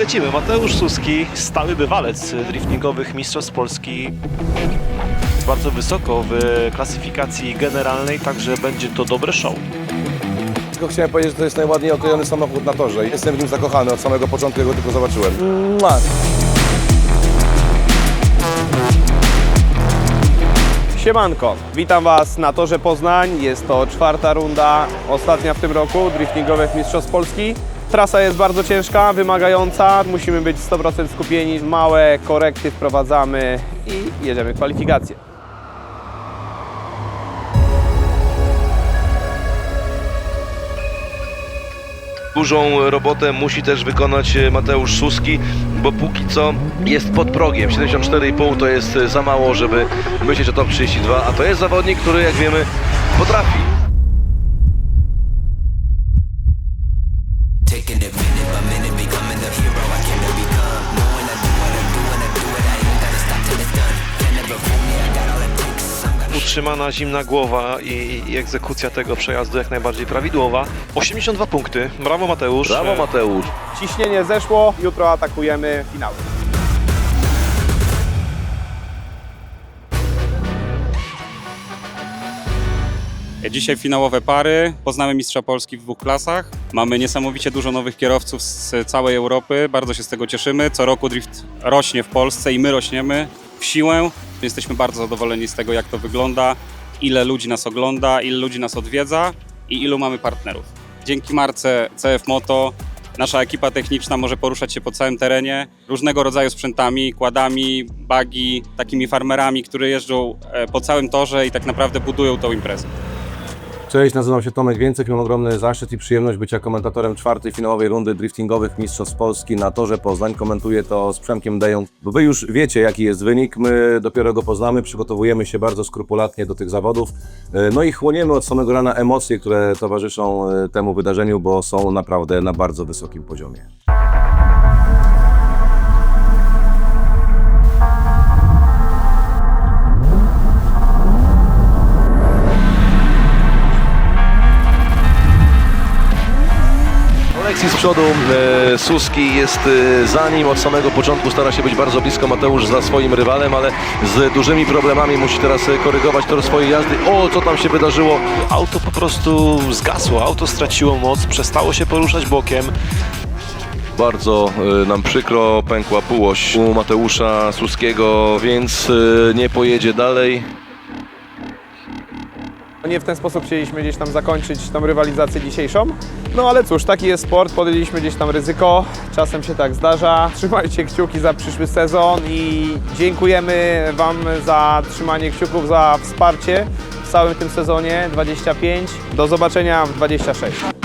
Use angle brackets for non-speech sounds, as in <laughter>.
lecimy. Mateusz Suski, stały bywalec driftingowych Mistrzostw Polski. Jest bardzo wysoko w klasyfikacji generalnej, także będzie to dobre show. Tylko chciałem powiedzieć, że to jest najładniej okrojony samochód na torze. Jestem w nim zakochany od samego początku, jak go tylko zobaczyłem. Mua. Siemanko, witam Was na Torze Poznań. Jest to czwarta runda, ostatnia w tym roku driftingowych Mistrzostw Polski. Trasa jest bardzo ciężka, wymagająca, musimy być 100% skupieni, małe korekty wprowadzamy i jedziemy kwalifikacje. Dużą robotę musi też wykonać e, Mateusz Suski, bo póki co jest pod progiem. 74,5 to jest e, za mało, żeby myśleć o top 32, a to jest zawodnik, który jak wiemy potrafi. The hero I came to become. Knowing I do what I do and I do it, I ain't gotta stop till it's done. Can never fool me, I got all it takes. Utrzymana zimna głowa i, i egzekucja tego przejazdu jak najbardziej prawidłowa. 82 punkty. Brawo Mateusz. Brawo Mateusz. Ciśnienie zeszło, jutro atakujemy finały. Dzisiaj finałowe pary. Poznamy mistrza Polski w dwóch klasach. Mamy niesamowicie dużo nowych kierowców z całej Europy. Bardzo się z tego cieszymy. Co roku drift rośnie w Polsce i my rośniemy w siłę. Jesteśmy bardzo zadowoleni z tego, jak to wygląda, ile ludzi nas ogląda, ile ludzi nas odwiedza i ilu mamy partnerów. Dzięki marce CF Moto nasza ekipa techniczna może poruszać się po całym terenie różnego rodzaju sprzętami, kładami, bagi, takimi farmerami, które jeżdżą e, po całym torze i tak naprawdę budują tą imprezę. Cześć, nazywam się Tomek Więcek. Mam ogromny zaszczyt i przyjemność bycia komentatorem czwartej finałowej rundy driftingowych Mistrzostw Polski na torze Poznań. Komentuję to z Przemkiem Deją, bo Wy już wiecie, jaki jest wynik. My dopiero go poznamy, przygotowujemy się bardzo skrupulatnie do tych zawodów. E, No i chłoniemy od samego rana emocje, które towarzyszą e, temu wydarzeniu, bo są naprawdę na bardzo wysokim poziomie. Z przodu, e, Suski jest e, za nim od samego początku, stara się być bardzo blisko Mateusz za swoim rywalem, ale z dużymi problemami musi teraz e, korygować tor swojej jazdy. O, co tam się wydarzyło? Auto po prostu zgasło, auto straciło moc, przestało się poruszać bokiem. Bardzo nam przykro, pękła półoś u Mateusza Suskiego, więc nie pojedzie dalej. No Nie w ten sposób chcieliśmy gdzieś tam zakończyć tą rywalizację dzisiejszą. No ale cóż, taki jest sport, podjęliśmy gdzieś tam ryzyko, czasem się tak zdarza. <laughs> Trzymajcie kciuki za przyszły sezon i dziękujemy Wam za trzymanie kciuków, za wsparcie w całym tym sezonie 25. Do zobaczenia w 26.